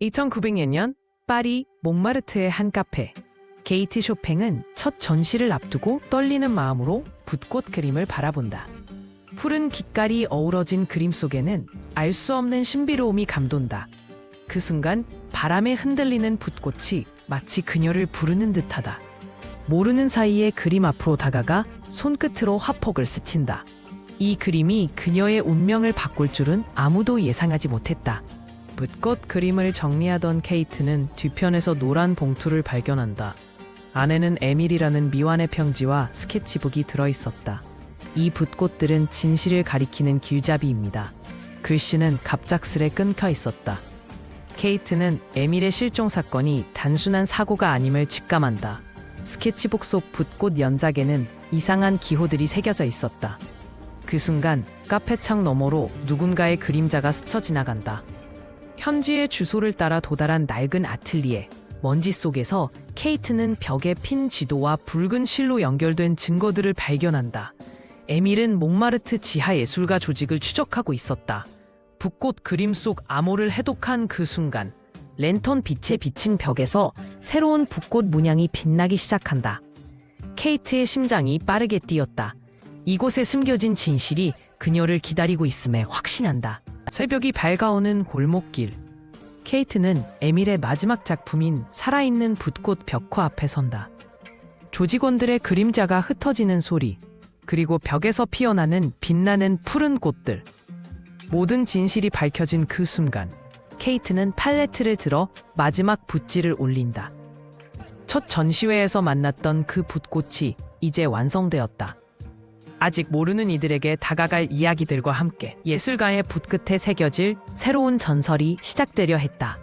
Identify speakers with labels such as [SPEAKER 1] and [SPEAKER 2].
[SPEAKER 1] 2900년 파리 몽마르트의 한 카페 게이트 쇼팽은 첫 전시를 앞두고 떨리는 마음으로 붓꽃 그림을 바라본다. 푸른 빛깔이 어우러진 그림 속에는 알 수 없는 신비로움이 감돈다. 그 순간 바람에 흔들리는 붓꽃이 마치 그녀를 부르는 듯하다. 모르는 사이에 그림 앞으로 다가가 손끝으로 화폭을 스친다. 이 그림이 그녀의 운명을 바꿀 줄은 아무도 예상하지 못했다. 붓꽃 그림을 정리하던 케이트는 뒤편에서 노란 봉투를 발견한다. 안에는 에밀이라는 미완의 평지와 스케치북이 들어있었다. 이 붓꽃들은 진실을 가리키는 길잡이입니다. 글씨는 갑작스레 끊겨 있었다. 케이트는 에밀의 실종 사건이 단순한 사고가 아님을 직감한다. 스케치북 속 붓꽃 연작에는 이상한 기호들이 새겨져 있었다. 그 순간 카페 창 너머로 누군가의 그림자가 스쳐 지나간다. 현지의 주소를 따라 도달한 낡은 아틀리에. 먼지 속에서 케이트는 벽에 핀 지도와 붉은 실로 연결된 증거들을 발견한다. 에밀은 몽마르트 지하 예술가 조직을 추적하고 있었다. 붓꽃 그림 속 암호를 해독한 그 순간 랜턴 빛에 비친 벽에서 새로운 붓꽃 문양이 빛나기 시작한다. 케이트의 심장이 빠르게 뛰었다. 이곳에 숨겨진 진실이 그녀를 기다리고 있음에 확신한다. 새벽이 밝아오는 골목길. 케이트는 에밀의 마지막 작품인 살아있는 붓꽃 벽화 앞에 선다. 조직원들의 그림자가 흩어지는 소리, 그리고 벽에서 피어나는 빛나는 푸른 꽃들. 모든 진실이 밝혀진 그 순간, 케이트는 팔레트를 들어 마지막 붓질을 올린다. 첫 전시회에서 만났던 그 붓꽃이 이제 완성되었다. 아직 모르는 이들에게 다가갈 이야기들과 함께 예술가의 붓끝에 새겨질 새로운 전설이 시작되려 했다.